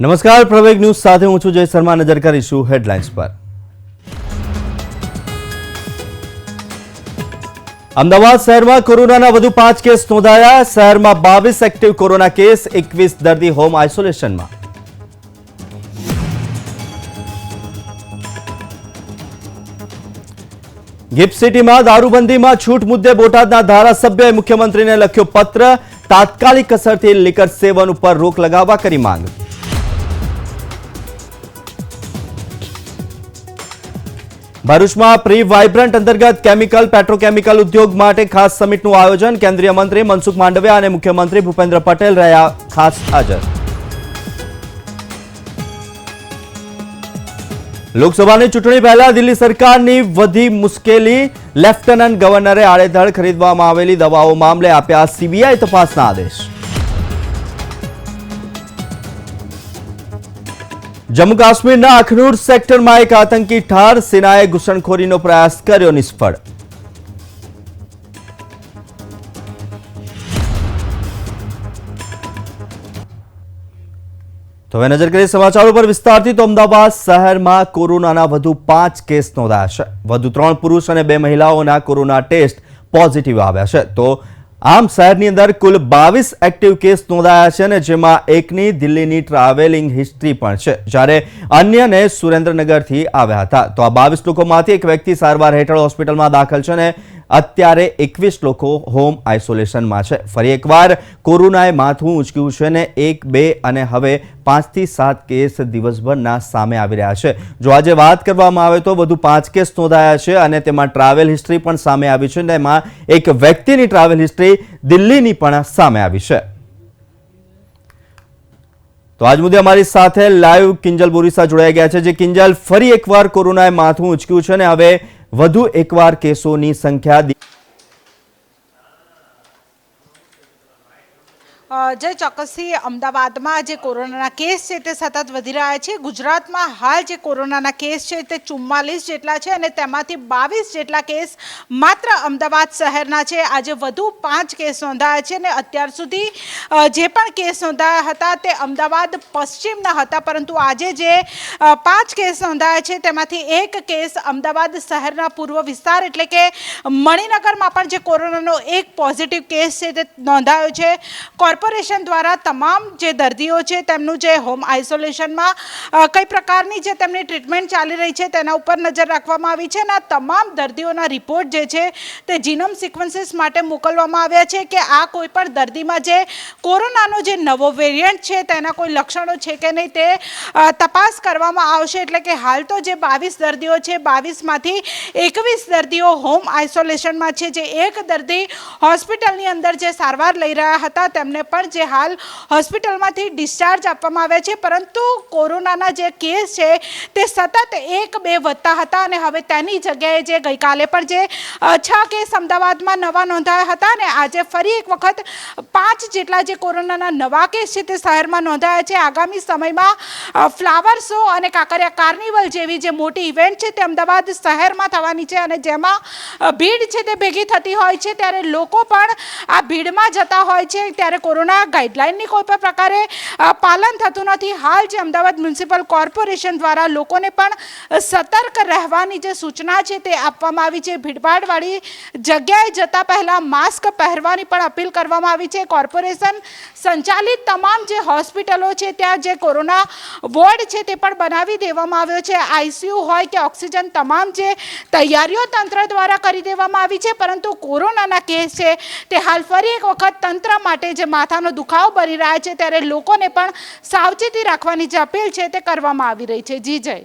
નમસ્કાર પ્રવેગ ન્યૂઝ સાથે હું છું જય શર્મા નજર કરીશું હેડલાઇન્સ પર અમદાવાદ શહેરમાં કોરોનાના વધુ પાંચ કેસ નોંધાયા શહેરમાં બાવીસ એક્ટિવ કોરોના કેસ એકવીસ દર્દી હોમ આઇસોલેશનમાં ગિફ્ટ સિટીમાં દારૂબંધીમાં છૂટ મુદ્દે બોટાદના ધારાસભ્યએ મુખ્યમંત્રીને લખ્યો પત્ર તાત્કાલિક અસરથી લીકર સેવન ઉપર રોક લગાવવા કરી માંગ ભરૂચમાં પ્રી વાઇબ્રન્ટ અંતર્ગત કેમિકલ, પેટ્રોકેમિકલ ઉદ્યોગ માટે ખાસ સમિટનું આયોજન કેન્દ્રીય મંત્રી મનસુખ માંડવિયા અને મુખ્યમંત્રી ભૂપેન્દ્ર પટેલ રહ્યા. ખાસ હાજર. લોકસભાની ચૂંટણી પહેલા દિલ્હી સરકારની વધી મુશ્કેલી, લેફ્ટનન્ટ ગવર્નરે આડેધડ ખરીદવામાં આવેલી દવાઓ મામલે આપ્યા સીબીઆઈ તપાસના આદેશ. જમ્મુ કાશ્મીરના અખનૂર સેક્ટરમાં એક આતંકી ઠાર સેનાએ ઘૂસણખોરીનો પ્રયાસ કર્યો નિષ્ફળ. તો હવે નજર કરીએ સમાચારો પર વિસ્તારથી, તો અમદાવાદ શહેરમાં કોરોનાના વધુ પાંચ કેસ નોંધાયા છે. વધુ ત્રણ પુરુષ અને બે મહિલાઓના કોરોના ટેસ્ટ પોઝિટિવ આવ્યા છે. તો આમ શહેરની અંદર કુલ બાવીસ એક્ટિવ કેસ નોંધાયા છે અને જેમાં એકની દિલ્હીની ટ્રાવેલિંગ હિસ્ટ્રી પણ છે, જ્યારે અન્યને સુરેન્દ્રનગરથી આવ્યા હતા. તો આ બાવીસ લોકોમાંથી એક વ્યક્તિ સારવાર હેઠળ હોસ્પિટલમાં દાખલ છે અને અત્યારે એકવીસ લોકો હોમ આઇસોલેશનમાં છે. ફરી એકવાર કોરોનાએ માથું ઉંચક્યું છે ને એક, બે અને હવે પાંચથી સાત કેસ દિવસભરના સામે આવી રહ્યા છે. જો આજે વાત કરવામાં આવે તો વધુ પાંચ કેસ નોંધાયા છે અને તેમાં ટ્રાવેલ હિસ્ટ્રી પણ સામે આવી છે ને એમાં એક વ્યક્તિની ટ્રાવેલ હિસ્ટ્રી દિલ્હીની પણ સામે આવી છે. તો આજ મુદ્દે અમારી સાથે લાઈવ કિંજલ બોરીસા જોડાઈ ગયા છે. જે કિંજલ, ફરી એકવાર કોરોનાએ માથું ઉંચક્યું છે ને હવે વધુ એકવાર કેસોની સંખ્યા દી- અ, જે ચોક્કસથી અમદાવાદમાં જે કોરોનાના કેસ છે તે સતત વધી રહ્યા છે. ગુજરાતમાં હાલ જે કોરોનાના કેસ છે તે ચુમ્માલીસ જેટલા છે અને તેમાંથી બાવીસ જેટલા કેસ માત્ર અમદાવાદ શહેરના છે. આજે વધુ પાંચ કેસ નોંધાયા છે અને અત્યાર સુધી જે પણ કેસ નોંધાયા હતા તે અમદાવાદ પશ્ચિમના હતા. પરંતુ આજે જે પાંચ કેસ નોંધાયા છે તેમાંથી એક કેસ અમદાવાદ શહેરના પૂર્વ વિસ્તાર એટલે કે મણિનગરમાં પણ જે કોરોનાનો એક પોઝિટિવ કેસ છે તે નોંધાયો છે. કોર્પોરેશન દ્વારા તમામ જે દર્દીઓ છે, તેમનું જે હોમ આઇસોલેશનમાં કઈ પ્રકારની જે તેમની ટ્રીટમેન્ટ ચાલી રહી છે, તેના ઉપર નજર રાખવામાં આવી છે અને આ તમામ દર્દીઓના રિપોર્ટ જે છે, તે જીનોમ સિક્વન્સીસ માટે મોકલવામાં આવ્યા છે કે આ કોઈ પણ દર્દીમાં જે કોરોનાનો જે નવો વેરિયન્ટ છે, તેના કોઈ લક્ષણો છે કે નહીં, તે તપાસ કરવામાં આવશે. એટલે કે હાલ તો જે બાવીસ દર્દીઓ છે, બાવીસમાંથી એકવીસ દર્દીઓ હોમ આઇસોલેશનમાં છે. જે એક દર્દી હોસ્પિટલની અંદર જે સારવાર લઈ રહ્યા હતા, તેમને પણ જે હાલ હોસ્પિટલમાંથી ડિસ્ચાર્જ આપવામાં આવ્યા છે, પરંતુ કોરોનાના જે કેસ છે, તે સતત એક બે વધતા હતા અને હવે તેની જગ્યાએ જે ગઈકાલે પણ જે છ કેસ અમદાવાદમાં નવા નોંધાયા હતા અને આજે ફરી એક વખત પાંચ જેટલા જે કોરોનાના નવા કેસ છે તે શહેરમાં નોંધાયા છે. આગામી સમયમાં ફ્લાવર શો અને કાંકરિયા કાર્નિવલ જેવી જે મોટી ઇવેન્ટ છે તે અમદાવાદ શહેરમાં થવાની છે અને જેમાં ભીડ છે તે ભેગી થતી હોય છે. ત્યારે લોકો પણ આ ભીડમાં જતા હોય છે. ત્યારે કોરોના ગાઈડલાઇનની કોઈ પણ પ્રકારે પાલન થતું નથી. હાલ જે અમદાવાદ મ્યુનિસિપલ કોર્પોરેશન દ્વારા લોકોને પણ સતર્ક રહેવાની જે સૂચના છે તે આપવામાં આવી છે. ભીડભાડવાળી જગ્યાએ જતા પહેલાં માસ્ક પહેરવાની પણ અપીલ કરવામાં આવી છે. કોર્પોરેશન સંચાલિત તમામ જે હોસ્પિટલો છે, ત્યાં જે કોરોના વોર્ડ છે તે પણ બનાવી દેવામાં આવ્યો છે. આઈસીયુ હોય કે ઓક્સિજન તમામ જે તૈયારીઓ તંત્ર દ્વારા કરી દેવામાં આવી છે. પરંતુ કોરોનાના કેસ છે તે હાલ ફરી એક વખત તંત્ર માટે જે માથાનો દુખાવો બની રહ્યા છે ત્યારે લોકોને પણ સાવચેતી રાખવાની જે અપીલ છે તે કરવામાં આવી રહી છે. જી, જય.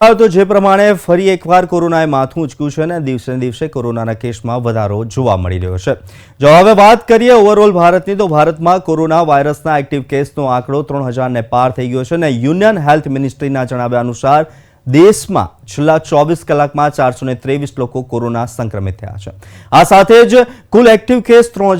તો જે પ્રમાણે ફરી એકવાર કોરોનાએ માથું ઉચક્યું છે અને દિવસે દિવસે કોરોનાના કેસમાં વધારો જોવા મળી રહ્યો છે. જો હવે વાત કરીએ ઓવરઓલ ભારતની, તો ભારતમાં કોરોના વાયરસના એક્ટિવ કેસનો આંકડો ત્રણ હજારને પાર થઈ ગયો છે અને યુનિયન હેલ્થ મિનિસ્ટ્રીના જણાવ્યા અનુસાર દેશમાં છેલ્લા ચોવીસ કલાકમાં ચારસો લોકો કોરોના સંક્રમિત થયા છે. આ સાથે જ કુલ એક્ટિવ કેસ ત્રણ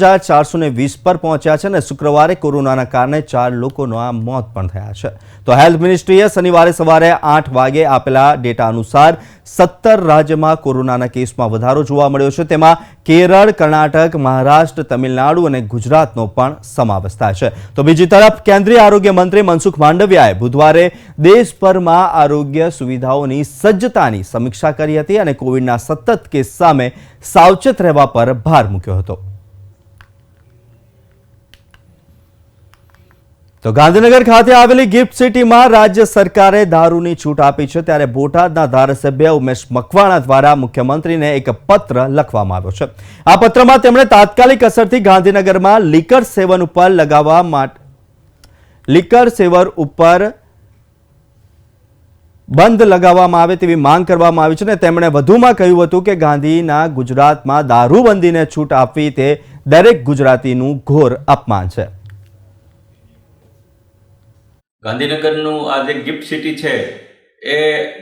પર પહોંચ્યા છે અને શુક્રવારે કોરોનાના કારણે ચાર લોકોના મોત પણ થયા છે. તો હેલ્થ મિનિસ્ટ્રીએ શનિવારે સવારે આઠ વાગે આપેલા ડેટા અનુસાર સત્તર રાજ્યમાં કોરોનાના કેસમાં વધારો જોવા મળ્યો છે. તેમાં કેરળ, કર્ણાટક, મહારાષ્ટ્ર, તમિલનાડુ અને ગુજરાતનો પણ સમાવેશ થાય છે. તો બીજી તરફ કેન્દ્રીય આરોગ્ય મંત્રી મનસુખ માંડવિયાએ બુધવારે દેશભરમાં આરોગ્ય સુવિધાઓની સજ્જતાની સમીક્ષા કરી હતી અને કોવિડના સતત કેસ સામે સાવચેત રહેવા પર ભાર મૂક્યો હતો. તો ગાંધીનગર ખાતે આવેલી ગિફ્ટ સિટીમાં રાજ્ય સરકારે દારૂની છૂટ આપી છે ત્યારે બોટાદના ધારાસભ્ય ઉમેશ મકવાણા દ્વારા મુખ્યમંત્રીને એક પત્ર લખવામાં આવ્યો છે. આ પત્રમાં તેમણે તાત્કાલિક અસરથી ગાંધીનગરમાં લીકર સેવન ઉપર લગાવવા માટે, લીકર સેવર ઉપર બંધ લગાવવામાં આવે તેવી માંગ કરવામાં આવી છે અને તેમણે વધુમાં કહ્યું હતું કે ગાંધીના ગુજરાતમાં દારૂબંધીને છૂટ આપવી તે દરેક ગુજરાતીનું ઘોર અપમાન છે. ગાંધીનગરનું આ જે ગિફ્ટ સિટી છે, એ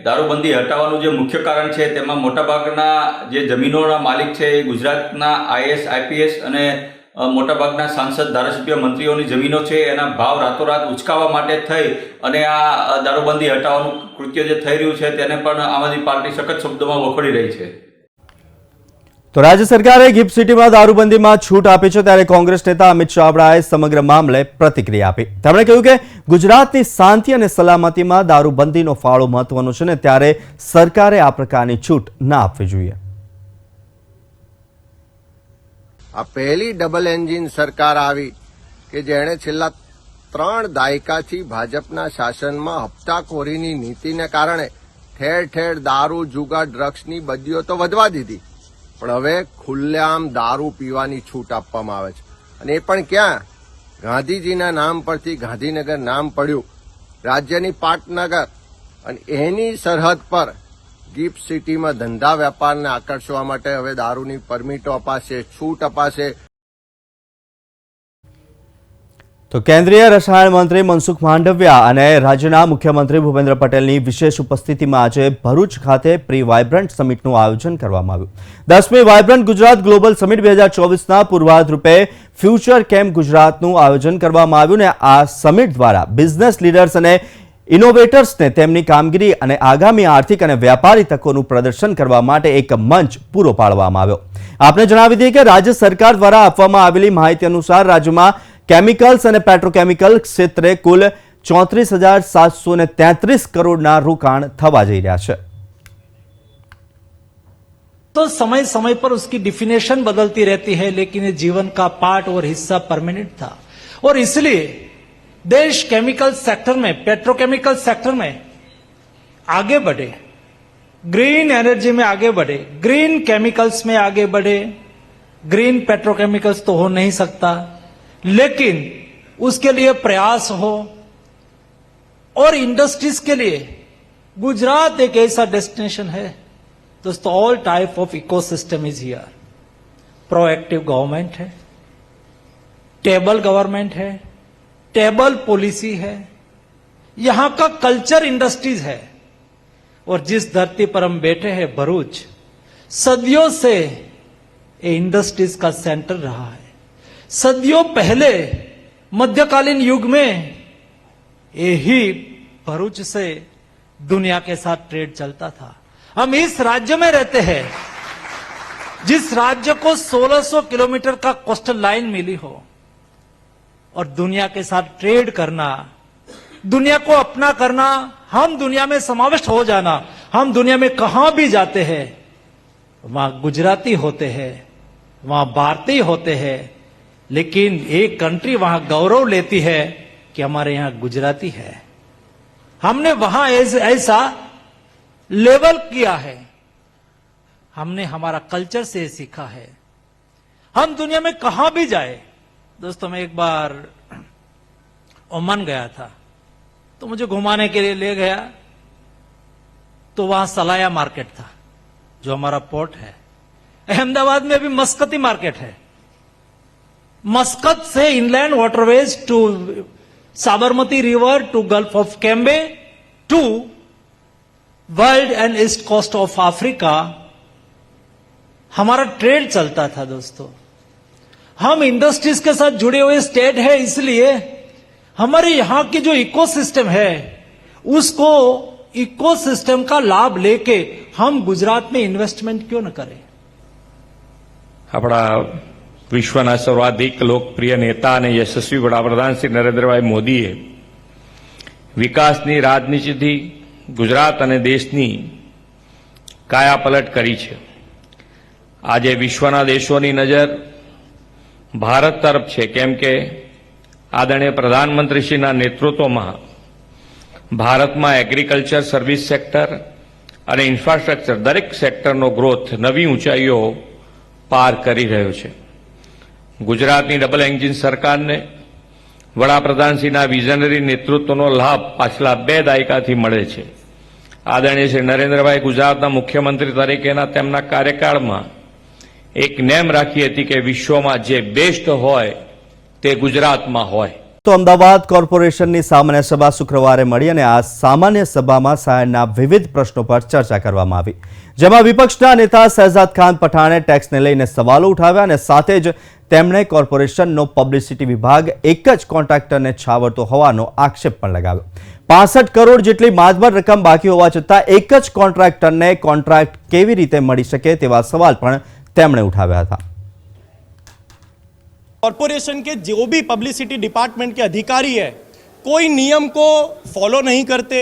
દારૂબંધી હટાવવાનું જે મુખ્ય કારણ છે, તેમાં મોટાભાગના જે જમીનોના માલિક છે એ ગુજરાતના આઈએસ, આઈપીએસ અને મોટાભાગના સાંસદ ધારાસભ્ય મંત્રીઓની જમીનો છે, એના ભાવ રાતોરાત ઉચકાવવા માટે થઈ અને આ દારૂબંધી હટાવવાનું કૃત્ય જે થઈ રહ્યું છે, તેને પણ આમ આદમી પાર્ટી સખત શબ્દોમાં વખોડી રહી છે. તો રાજ્ય સરકારે ગિફ્ટ સિટીમાં દારૂબંધીમાં છૂટ આપી છે, ત્યારે કોંગ્રેસ નેતા અમિત ચાવડાએ સમગ્ર મામલે પ્રતિક્રિયા આપી. તેમણે કહ્યું કે ગુજરાતની શાંતિ અને સલામતીમાં દારૂબંધીનો ફાળો મહત્વનો છે ને, ત્યારે સરકારે આ પ્રકારની છૂટ ના આપવી જોઈએ. આ પહેલી ડબલ એન્જિન સરકાર આવી કે જેણે છેલ્લા ત્રણ દાયકાથી ભાજપના શાસનમાં હપ્તાખોરીની નીતિને કારણે ઠેર ઠેર દારૂ જુગા ડ્રગ્સની બદીઓ તો વધવા દીધી. પણ હવે ખુલ્લેઆમ દારૂ પીવાની છૂટ આપવામાં આવે છે. અને એ પણ ક્યાં? ગાંધીજીના નામ પરથી ગાંધીનગર નામ પડ્યું. રાજ્યની પાટનગર. અને એની સરહદ પર ગિફ્ટ સિટીમાં ધંધા વેપારને આકર્ષવા માટે હવે દારૂની પરમિટો અપાશે, છૂટ અપાશે. તો કેન્દ્રીય રસાયણ મંત્રી મનસુખ માંડવિયા અને રાજ્યના મુખ્યમંત્રી ભૂપેન્દ્ર પટેલની વિશેષ ઉપસ્થિતિમાં આજે ભરૂચ ખાતે પ્રી વાયબ્રન્ટ સમિટનું આયોજન કરવામાં આવ્યું. દસમી વાયબ્રન્ટ ગુજરાત ગ્લોબલ સમિટ બે હજાર ચોવીસના પૂર્વાધ રૂપે ફ્યુચર કેમ્પ ગુજરાતનું આયોજન કરવામાં આવ્યું ને આ સમિટ દ્વારા બિઝનેસ લીડર્સ અને ઇનોવેટર્સને તેમની કામગીરી અને આગામી આર્થિક અને વ્યાપારી તકોનું પ્રદર્શન કરવા માટે એક મંચ પૂરો પાડવામાં આવ્યો આપને જણાવી દઈએ કે રાજ્ય સરકાર દ્વારા આપવામાં આવેલી માહિતી અનુસાર રાજ્યમાં કેમિકલ્સ અને પેટ્રોકેમિકલ ક્ષેત્રે કુલ ચોત્રીસ હજાર સાતસો ને તેત્રીસ કરોડના રોકાણ થવા જઈ રહ્યા છે तो समय समय पर उसकी डिफिनेशन बदलती रहती है लेकिन ये जीवन का पार्ट और हिस्सा परमानेंट था और इसलिए देश केमिकल सेक्टर में, पेट्रोकेमिकल सेक्टर में आगे बढ़े। ग्रीन एनर्जी में आगे बढ़े। ग्रीन केमिकल्स में आगे बढ़े। ग्रीन पेट्रोकेमिकल्स तो हो नहीं सकता। लेकिन उसके लिए प्रयास हो। और इंडस्ट्रीज़ के लिए, गुजरात एक ऐसा डेस्टिनेशन है, दोस्तों all type of ecosystem is here proactive government है। टेबल गवर्नमेंट है। टेबल पॉलिसी है, यहाँ का कल्चर इंडस्ट्रीज़ है, और जिस धरती पर हम बैठे हैं भरूच, सदियों से ये इंडस्ट्रीज़ का सेंटर रहा है। सदियों पहले, मध्यकालीन युग में यही भरूच से दुनिया के साथ ट्रेड चलता था। हम इस राज्य में रहते हैं, जिस राज्य को 1600 किलोमीटर का कोस्टल लाइन मिली हो और दुनिया के साथ ट्रेड करना, दुनिया को अपना करना, हम दुनिया में समाविष्ट हो जाना, हम दुनिया में कहाँ भी जाते हैं, वहाँ गुजराती होते हैं, वहाँ भारतीय होते हैं, लेकिन एक कंट्री वहाँ गौरव लेती है कि हमारे यहाँ गुजराती है। हमने वहाँ ऐस- लेवल किया है। हमने हमारा कल्चर से सीखा है। हम दुनिया में कहाँ भी जाए दोस्तों, मैं एक बार ओमान गया था। तो मुझे घुमाने के लिए ले गया। तो वहाँ सलाया मार्केट था, जो हमारा पोर्ट है। अहमदाबाद में भी मस्कती मार्केट है। मस्कत से inland waterways to Sabarmati river to gulf of Cambay to world and east coast of Africa. हमारा ट्रेड चलता था दोस्तों। हम इंडस्ट्रीज के साथ जुड़े हुए स्टेट है इसलिए हमारे यहां की जो इकोसिस्टम है उसको इकोसिस्टम का लाभ लेके हम गुजरात में इन्वेस्टमेंट क्यों न करें આપણા વિશ્વના સર્વાધિક લોકપ્રિય નેતા અને યશસ્વી વડાપ્રધાન શ્રી નરેન્દ્રભાઈ મોદીએ વિકાસની રાજનીતિથી ગુજરાત અને દેશની કાયાપલટ કરી છે આજે વિશ્વના દેશોની નજર ભારત તરફ છે, કેમ કે આદરણીય પ્રધાનમંત્રીશ્રીના નેતૃત્વમાં ભારતમાં એગ્રીકલ્ચર સર્વિસ સેક્ટર અને ઇન્ફ્રાસ્ટ્રક્ચર દરેક સેક્ટરનો ગ્રોથ નવી ઊંચાઈઓ પાર કરી રહ્યો છે. ગુજરાતની ડબલ એન્જિન સરકારને વડાપ્રધાનશ્રીના વિઝનરી નેતૃત્વનો લાભ પાછલા બે દાયકાથી મળે છે. આદરણીય શ્રી નરેન્દ્રભાઈ ગુજરાતના મુખ્યમંત્રી તરીકેના તેમના કાર્યકાળમાં એક નેમ રાખી હતી કે વિશ્વમાં જે બેસ્ટ હોય તે ગુજરાતમાં હોય. તો અમદાવાદ કોર્પોરેશનની સામાન્ય સભા શુક્રવારે મળી અને આ સામાન્ય સભામાં શહેરના વિવિધ પ્રશ્નો પર ચર્ચા કરવામાં આવી. જેમાં વિપક્ષના નેતા શહેજાદ ખાન પઠાણે ટેક્સને લઈને સવાલો ઉઠાવ્યા અને સાથે જ તેમણે કોર્પોરેશનનો પબ્લિસિટી વિભાગ એક જ કોન્ટ્રાક્ટરને છાવરતો હોવાનો આક્ષેપ પણ લગાવ્યો. પાસઠ કરોડ જેટલી માતબર રકમ બાકી હોવા છતાં એક જ કોન્ટ્રાક્ટરને કોન્ટ્રાક્ટ કેવી રીતે મળી શકે તેવા સવાલ પણ તેમણે ઉઠાવ્યા હતા कॉरपोरेशन के जो भी पब्लिसिटी डिपार्टमेंट के अधिकारी है कोई नियम को फॉलो नहीं करते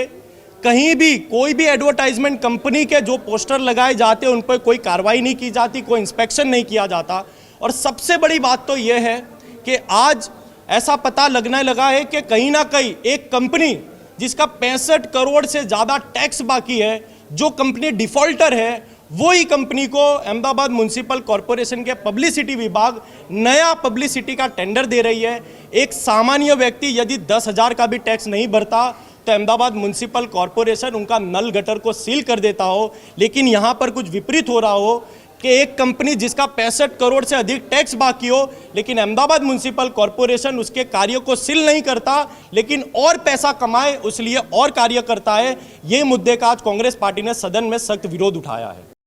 कहीं भी कोई भी एडवर्टाइजमेंट कंपनी के जो पोस्टर लगाए जाते हैं उन पर कोई कार्रवाई नहीं की जाती कोई इंस्पेक्शन नहीं किया जाता और सबसे बड़ी बात तो यह है कि आज ऐसा पता लगने लगा है कि कहीं ना कहीं एक कंपनी जिसका पैंसठ करोड़ से ज़्यादा टैक्स बाकी है जो कंपनी डिफॉल्टर है वही कंपनी को अहमदाबाद म्यूनसिपल कॉरपोरेशन के पब्लिसिटी विभाग नया पब्लिसिटी का टेंडर दे रही है। एक सामान्य व्यक्ति यदि दस हज़ार का भी टैक्स नहीं भरता तो अहमदाबाद म्यूनसिपल कॉरपोरेशन उनका नल गटर को सील कर देता हो। लेकिन यहाँ पर कुछ विपरीत हो रहा हो कि एक कंपनी जिसका पैंसठ करोड़ से अधिक टैक्स बाकी हो, लेकिन अहमदाबाद म्यूनसिपल कॉरपोरेशन उसके कार्यों को सील नहीं करता, लेकिन और पैसा कमाए उस लिए और कार्य करता है। ये मुद्दे का आज कांग्रेस पार्टी ने सदन में सख्त विरोध उठाया है।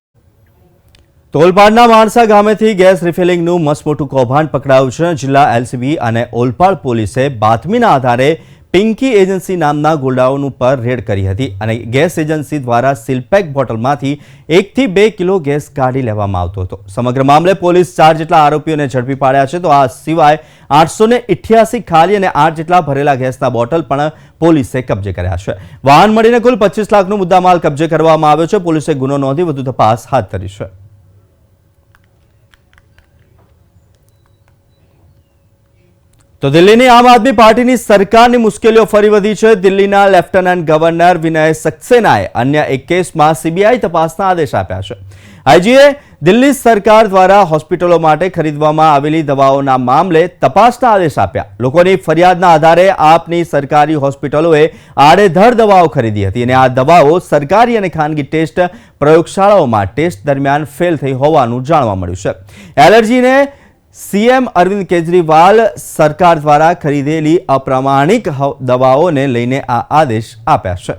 તો ઓલપાડના માણસા ગામેથી ગેસ રિફિલિંગનું મસમોટું કૌભાંડ પકડાયું છે. જિલ્લા એલસીબી અને ઓલપાડ પોલીસે બાતમીના આધારે પિંકી એજન્સી નામના ગોડાઉન ઉપર રેડ કરી હતી અને ગેસ એજન્સી દ્વારા સિલપેક બોટલમાંથી એકથી બે કિલો ગેસ કાઢી લેવામાં આવતો હતો. સમગ્ર મામલે પોલીસ ચાર જેટલા આરોપીઓને ઝડપી પાડ્યા છે. તો આ સિવાય આઠસો ને ખાલી અને આઠ જેટલા ભરેલા ગેસના બોટલ પણ પોલીસે કબજે કર્યા છે. વાહન મળીને કુલ પચીસ લાખનો મુદ્દામાલ કબજે કરવામાં આવ્યો છે. પોલીસે ગુનો નોંધી વધુ તપાસ હાથ ધરી છે. તો દિલ્હીની આમ આદમી પાર્ટીની સરકારની મુશ્કેલીઓ ફરી વધી છે. દિલ્હીના લેફ્ટનન્ટ ગવર્નર વિનય સક્સેનાએ અન્ય એક કેસમાં સીબીઆઈ તપાસના આદેશ આપ્યા છે. આઈજીએ દિલ્હી સરકાર દ્વારા હોસ્પિટલો માટે ખરીદવામાં આવેલી દવાઓના મામલે તપાસના આદેશ આપ્યા. લોકોની ફરિયાદના આધારે આપની સરકારી હોસ્પિટલોએ આડેધડ દવાઓ ખરીદી હતી અને આ દવાઓ સરકારી અને ખાનગી ટેસ્ટ પ્રયોગશાળાઓમાં ટેસ્ટ દરમિયાન ફેલ થઈ હોવાનું જાણવા મળ્યું છે. એલર્જીને સીએમ અરવિંદ કેજરીવાલ સરકાર દ્વારા ખરીદેલી અપ્રામાણિક દવાઓને લઈને આ આદેશ આપ્યા છે.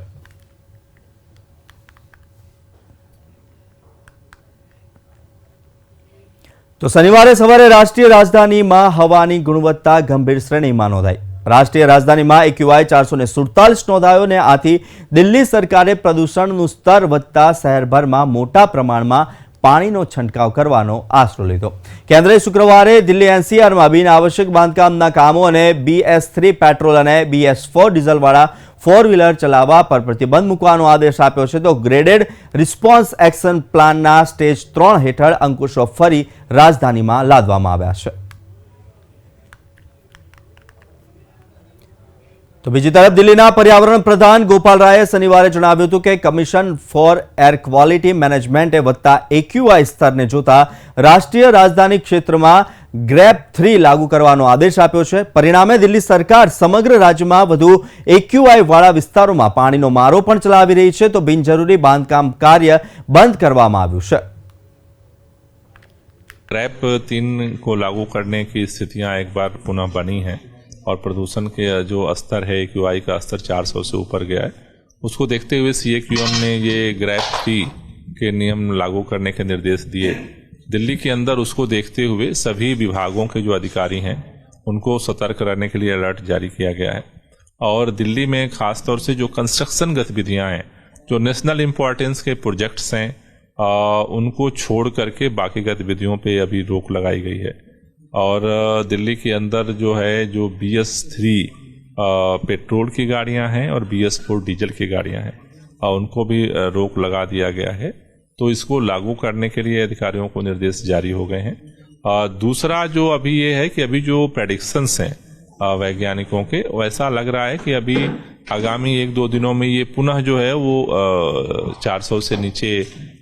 તો શનિવારે સવારે રાષ્ટ્રીય રાજધાનીમાં હવાની ગુણવત્તા ગંભીર શ્રેણીમાં નોંધાઈ. રાષ્ટ્રીય રાજધાનીમાં એક્યુઆઈ ચારસો ને સુડતાલીસ નોંધાયો ને આથી દિલ્હી સરકારે પ્રદૂષણનું સ્તર વધતા શહેરભરમાં મોટા પ્રમાણમાં પાણીનો છંટકાવ કરવાનો આશરો લીધો. કેન્દ્રએ શુક્રવારે દિલ્હી એનસીઆરમાં બિનઆવશ્યક બાંધકામના કામો અને બીએસ થ્રી પેટ્રોલ અને બીએસ ફોર ડીઝલવાળા ફોર વ્હીલર ચલાવવા પર પ્રતિબંધ મૂકવાનો આદેશ આપ્યો છે. તો ગ્રેડેડ રિસ્પોન્સ એક્શન પ્લાનના સ્ટેજ ત્રણ હેઠળ અંકુશો ફરી રાજધાનીમાં લાદવામાં આવ્યા છે. તો બીજી તરફ દિલ્હીના પર્યાવરણ પ્રધાન ગોપાલ રાયે શનિવારે જણાવ્યું હતું કે કમિશન ફોર એર ક્વોલિટી મેનેજમેન્ટે વધતા એક્યુઆઈ સ્તરને જોતા રાષ્ટ્રીય રાજધાની ક્ષેત્રમાં ગ્રેપ થ્રી લાગુ કરવાનો આદેશ આપ્યો છે પરિણામે દિલ્હી સરકાર સમગ્ર રાજ્યમાં વધુ એક્યુઆઈ વાળા વિસ્તારોમાં પાણીનો મારો પણ ચલાવી રહી છે તો બિનજરૂરી બાંધકામ કાર્ય બંધ કરવામાં આવ્યું છે रैप तीन को लागू करने की स्थितियां एक बार पुनः बनी हैं और प्रदूषण के जो स्तर है क्यू आई का स्तर 400 से ऊपर गया है। उसको देखते हुए सी ए क्यू एम ने ये ग्रैप फ़ी के नियम लागू करने के निर्देश दिए। दिल्ली के अंदर उसको देखते हुए सभी विभागों के जो अधिकारी हैं उनको सतर्क रहने के लिए अलर्ट जारी किया गया है। और दिल्ली में खास तौर से जो कंस्ट्रक्शन गतिविधियाँ हैं जो नेशनल इम्पोर्टेंस के प्रोजेक्ट्स हैं आ, उनको छोड़ करके बाकी गतिविधियों पे अभी रोक लगाई गई है। और दिल्ली के अंदर जो है जो बी एस थ्री पेट्रोल की गाड़ियाँ हैं और बी एस फोर डीजल की गाड़ियाँ हैं। आ, उनको भी रोक लगा दिया गया है। तो इसको लागू करने के लिए अधिकारियों को निर्देश जारी हो गए हैं। दूसरा जो अभी ये है कि अभी जो प्रेडिक्शंस हैं वैज्ञानिकों के वैसा लग रहा है कि अभी आगामी एक दो दिनों में ये पुनः जो है वो चार सौ से नीचे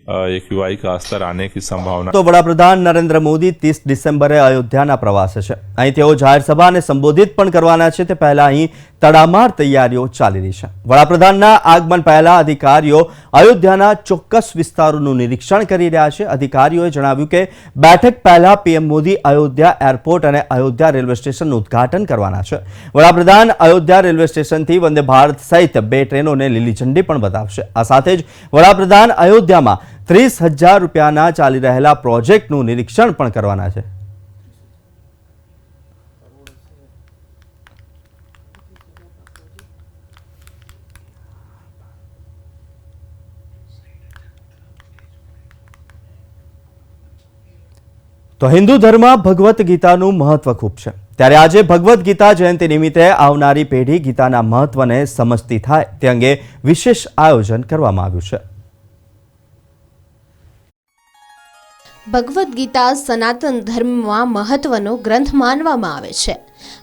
એક યુવાયિકા અસ્તર આને કી સંભાવના તો વડાપ્રધાન નરેન્દ્ર મોદી ત્રીસ ડિસેમ્બરે અયોધ્યાના પ્રવાસે છે અહીં તેઓ જાહેર સભાને સંબોધિત પણ કરવાના છે તે પહેલા અહીં તડામાર તૈયારીઓ ચાલી રહી છે. વડાપ્રધાનના આગમન પહેલા અધિકારીઓ અયોધ્યાના ચોક્કસ વિસ્તારોનું નિરીક્ષણ કરી રહ્યા છે. અધિકારીઓએ જણાવ્યું કે બેઠક પહેલા પીએમ મોદી અયોધ્યા એરપોર્ટ અને અયોધ્યા રેલવે સ્ટેશનનું ઉદ્ઘાટન કરવાના છે. વડાપ્રધાન અયોધ્યા રેલવે સ્ટેશનથી વંદે ભારત સહિત બે ટ્રેનોને લીલી ઝંડી પણ બતાવશે. આ સાથે જ વડાપ્રધાન અયોધ્યામાં ત્રીસ હજાર રૂપિયાના ચાલી રહેલા પ્રોજેક્ટનું નિરીક્ષણ પણ કરવાના છે. તો હિન્દુ ધર્મમાં ભગવદ્ ગીતાનું મહત્વ ખૂબ છે. ત્યારે આજે ભગવદ્ ગીતા જયંતિ નિમિત્તે આવનારી પેઢી ગીતાના મહત્વને સમજતી થાય તે અંગે વિશેષ આયોજન કરવામાં આવ્યું છે. ભગવદ્ ગીતા સનાતન ધર્મમાં મહત્વનો ગ્રંથ માનવામાં આવે છે.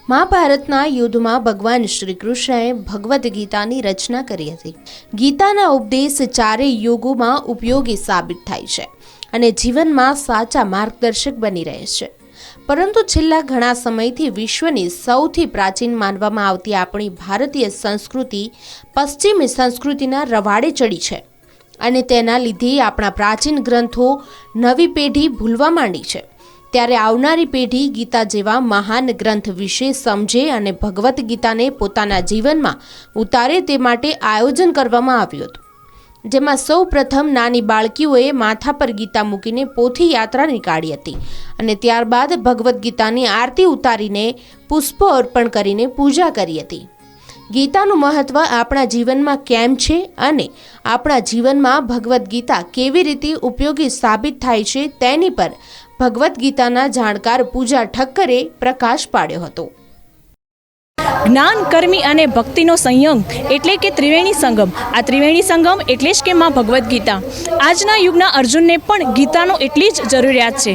મહાભારતના યુદ્ધમાં ભગવાન શ્રી કૃષ્ણએ ભગવદ્ ગીતાની રચના કરી હતી. ગીતાના ઉપદેશ ચારેય યુગોમાં ઉપયોગી સાબિત થાય છે. અને જીવનમાં સાચા માર્ગદર્શક બની રહે છે. પરંતુ છેલ્લા ઘણા સમયથી વિશ્વની સૌથી પ્રાચીન માનવામાં આવતી આપણી ભારતીય સંસ્કૃતિ પશ્ચિમી સંસ્કૃતિના રવાડે ચડી છે અને તેના લીધે આપણા પ્રાચીન ગ્રંથો નવી પેઢી ભૂલવા માંડી છે. ત્યારે આવનારી પેઢી ગીતા જેવા મહાન ગ્રંથ વિશે સમજે અને ભગવદ્ ગીતાને પોતાના જીવનમાં ઉતારે તે માટે આયોજન કરવામાં આવ્યું હતું. જેમાં સૌ પ્રથમ નાની બાળકીઓએ માથા પર ગીતા મૂકીને પોથી યાત્રા નીકાળી હતી અને ત્યારબાદ ભગવદ્ ગીતાની આરતી ઉતારીને પુષ્પો અર્પણ કરીને પૂજા કરી હતી. ગીતાનું મહત્વ આપણા જીવનમાં કેમ છે અને આપણા જીવનમાં ભગવદ્ ગીતા કેવી રીતે ઉપયોગી સાબિત થાય છે તેની પર ભગવદ્ ગીતાના જાણકાર પૂજા ઠક્કરે પ્રકાશ પાડ્યો હતો. જ્ઞાન કર્મી અને ભક્તિનો સંયમ એટલે કે ત્રિવેણી સંગમ. આ ત્રિવેણી સંગમ એટલે જ કે માં ભગવદ્ ગીતા. આજના યુગના અર્જુનને પણ ગીતાનો એટલી જ જરૂરિયાત છે.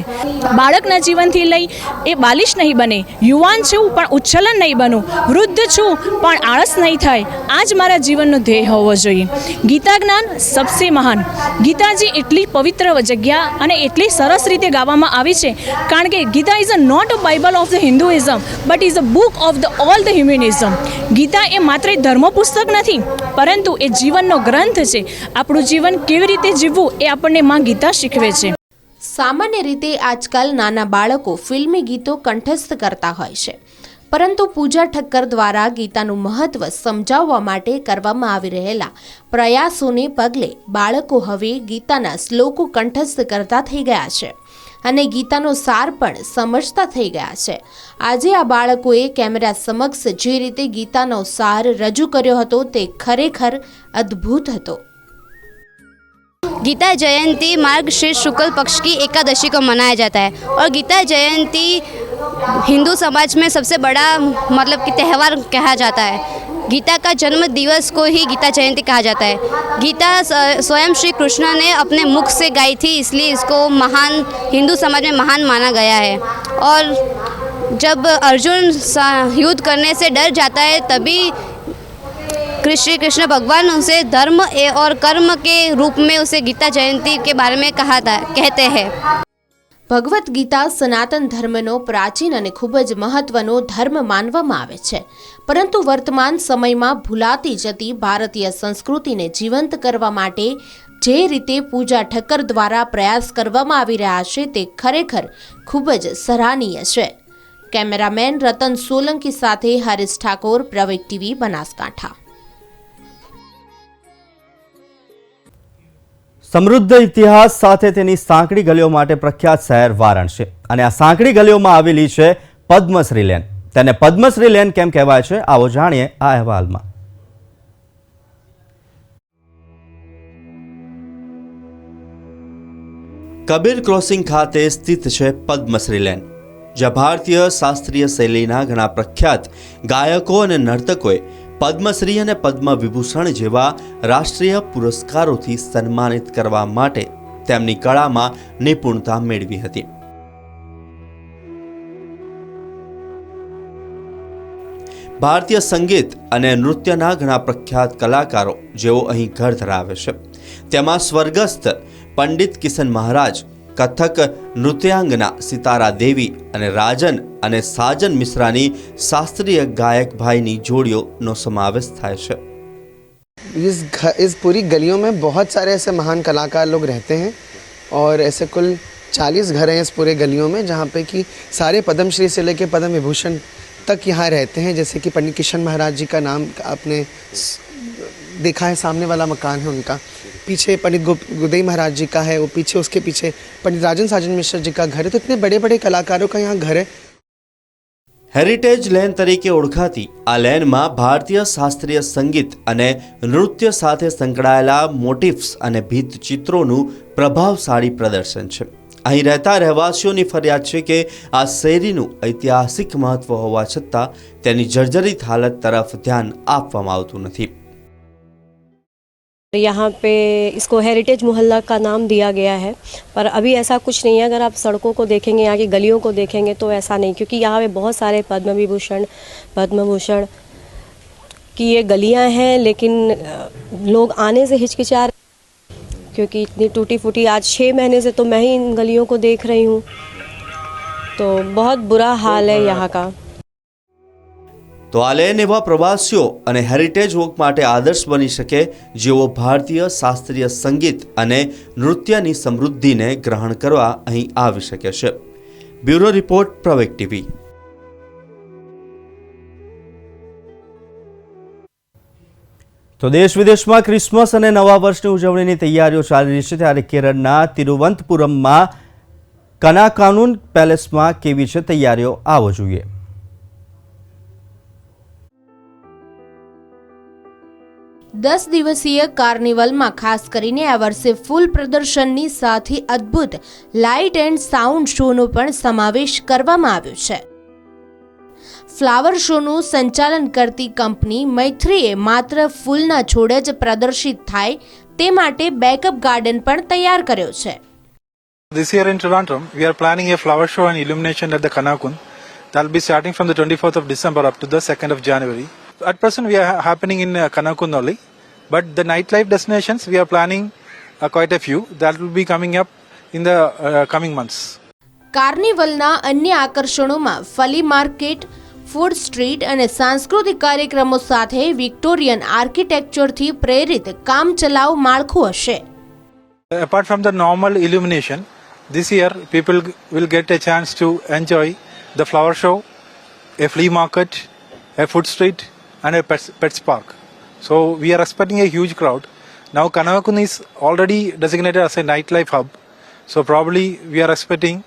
બાળકના જીવનથી લઈ એ બાલિશ નહીં બને, યુવાન છું પણ ઉચ્છલન નહીં બનું, વૃદ્ધ છું પણ આળસ નહીં થાય. આ જ મારા જીવનનો ધ્યેય હોવો જોઈએ. ગીતા જ્ઞાન સબસે મહાન. ગીતાજી એટલી પવિત્ર જગ્યા અને એટલી સરસ રીતે ગાવામાં આવી છે. કારણ કે Gita is a not a Bible of the Hinduism but is a book of the all the humanism. Gita એ માત્ર ધર્મ પુસ્તક નથી, પરંતુ એ જીવનનો ગ્રંથ છે. આપણું જીવન કેવી રીતે જીવવું એ આપણને માં ગીતા શીખવે છે. સામાન્ય રીતે આજકાલ નાના બાળકો ફિલ્મી ગીતો કંઠસ્થ કરતા હોય છે. પરંતુ પૂજા ઠક્કર દ્વારા ગીતાનું મહત્વ સમજાવવા માટે કરવામાં આવી રહેલા પ્રયાસોને પગલે બાળકો હવે ગીતાના શ્લોકો કંઠસ્થ કરતા થઈ ગયા છે. અને ગીતાનો સાર પણ સમજતા થઈ ગયા છે આજે આ બાળકોએ કેમેરા સમક્ષ જે રીતે ગીતાનો સાર રજૂ કર્યો હતો તે ખરેખર અદ્ભુત હતો गीता जयंती मार्ग शीर्ष शुक्ल पक्ष की एकादशी को मनाया जाता है और गीता जयंती हिंदू समाज में सबसे बड़ा मतलब कि त्यौहार कहा जाता है गीता का जन्म दिवस को ही गीता जयंती कहा जाता है। गीता स्वयं श्री कृष्ण ने अपने मुख से गाई थी, इसलिए इसको महान, हिंदू समाज में महान माना गया है। और जब अर्जुन युद्ध करने से डर जाता है, तभी श्री कृष्ण भगवान उसे धर्म और कर्म के रूप में उसे गीता जयंती के बारे में कहा था, कहते हैं। ભગવદ્ ગીતા સનાતન ધર્મનો પ્રાચીન અને ખૂબ જ મહત્વનો ધર્મ માનવામાં આવે છે. પરંતુ વર્તમાન સમયમાં ભૂલાતી જતી ભારતીય સંસ્કૃતિને જીવંત કરવા માટે જે રીતે પૂજા ઠક્કર દ્વારા પ્રયાસ કરવામાં આવી રહ્યા છે તે ખરેખર ખૂબ જ સરાહનીય છે. કેમેરામેન રતન સોલંકી સાથે હરીશ ઠાકોર પ્રવેક ટીવી, બનાસકાંઠા. સમૃદ્ધ ઇતિહાસ સાથે તેની સાંકડી ગલીઓ માટે પ્રખ્યાત શહેર વારાણસી. અને આ સાંકડી ગલીઓમાં આવેલી છે પદ્મશ્રી લેન. તેને પદ્મશ્રી લેન કેમ કહેવાય છે? આવો જાણીએ આ અહેવાલમાં. કબીર ક્રોસિંગ ખાતે સ્થિત છે પદ્મશ્રી લેન, જ્યાં ભારતીય શાસ્ત્રીય શૈલીના ઘણા પ્રખ્યાત ગાયકો અને નર્તકોએ પદ્મશ્રી અને પદ્મ વિભૂષણ જેવા રાષ્ટ્રીય પુરસ્કારોથી સન્માનિત કરવા માટે તેમની કળામાં નિપુણતા મેળવી હતી. ભારતીય સંગીત અને નૃત્યના ઘણા પ્રખ્યાત કલાકારો જેઓ અહીં ઘર ધરાવે છે. તેમાં સ્વર્ગસ્થ પંડિત કિશન મહારાજ કથક નૃત્યાંગના સિતારા દેવી અને રાજન અને સાજન મિશ્રાની શાસ્ત્રીય ગાયક ભાઈની જોડીઓનો સમાવેશ થાય છે इस घ- इस पूरी गलियों में बहुत सारे ऐसे महान कलाकार लोग रहते हैं और ऐसे कुल 40 घर हैं इस पूरे गलियों में जहाँ पे कि सारे पद्मश्री से लेके पद्म विभूषण तक यहाँ रहते हैं जैसे कि पंडित किशन महाराज जी का नाम आपने स- देखा है सामने वाला मकान है उनका पीछे पंडित गो गुदई महाराज जी का है वो पीछे उसके पीछे पंडित राजन साजन मिश्र जी का घर है तो इतने बड़े बड़े कलाकारों का यहाँ घर है હેરિટેજ લેન તરીકે ઓળખાતી આ લેનમાં ભારતીય શાસ્ત્રીય સંગીત અને નૃત્ય સાથે સંકળાયેલા મોટિફ્સ અને ભીંતચિત્રોનું પ્રભાવશાળી પ્રદર્શન છે અહીં રહેતા રહેવાસીઓની ફરિયાદ છે કે આ શેરીનું ઐતિહાસિક મહત્વ હોવા છતાં તેની જર્જરિત હાલત તરફ ધ્યાન આપવામાં આવતું નથી यहाँ पे इसको हेरिटेज मोहल्ला का नाम दिया गया है। पर अभी ऐसा कुछ नहीं है। अगर आप सड़कों को देखेंगे यहाँ की गलियों को देखेंगे तो ऐसा नहीं। क्योंकि यहाँ पे बहुत सारे पद्म विभूषण पद्म भूषण की ये गलियाँ हैं लेकिन लोग आने से हिचकिचा रहे क्योंकि इतनी टूटी फूटी आज छः महीने से तो मैं ही इन गलियों को देख रही हूँ। तो बहुत बुरा हाल है यहाँ का। તો આ લેન એવા પ્રવાસીઓ અને હેરિટેજ વોક માટે આદર્શ બની શકે જેઓ ભારતીય શાસ્ત્રીય સંગીત અને નૃત્યની સમૃદ્ધિને ગ્રહણ કરવા અહીં આવી શકે છે. Bureau report Pravek TV. તો દેશ વિદેશમાં ક્રિસમસ અને નવા વર્ષની ઉજવણીની તૈયારીઓ ચાલી રહી છે. ત્યારે કેરળના તિરુવંતપુરમમાં કનાકાનુન પેલેસમાં કેવી છે તૈયારીઓ? આવો જોઈએ. દસ દિવસીય કાર્નિવલમાં ખાસ કરીને આ વર્ષે ફૂલ પ્રદર્શનની સાથે અદ્ભુત લાઇટ એન્ડ સાઉન્ડ શોનો પણ સમાવેશ કરવામાં આવ્યો છે ફ્લાવર શોનું સંચાલન કરતી કંપની મૈત્રીએ માત્ર ફૂલના છોડ જ પ્રદર્શિત થાય તે માટે બેકઅપ ગાર્ડન પણ તૈયાર કર્યો છે This year in Toronto, we are planning a flower show and illumination at the Kanakun. That'll be starting from the 24th of December up to the 2nd of January. At present, we are ha- happening in uh, Kanakun only, but the nightlife destinations we are planning uh, quite a few. That will be coming up in the uh, coming months. કાર્નિવલના અન્ય આકર્ષણોમાં flea market food street અને સાંસ્કૃતિક કાર્યક્રમો સાથે Victorian આર્કિટેક્ચરથી પ્રેરિત કામચલાઉ માળખું હશે Apart from the normal illumination, this year people g- will get a chance to enjoy the flower show, a flea market, a food street, and a pets, pets park. So we are expecting a huge crowd. Now Kanavakun is already designated as a nightlife hub. So probably we are expecting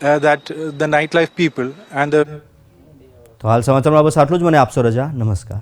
uh, that uh, the nightlife people and the તો હાલ સમાચારમાં બસ આટલું જ મને આપશો રજા નમસ્કાર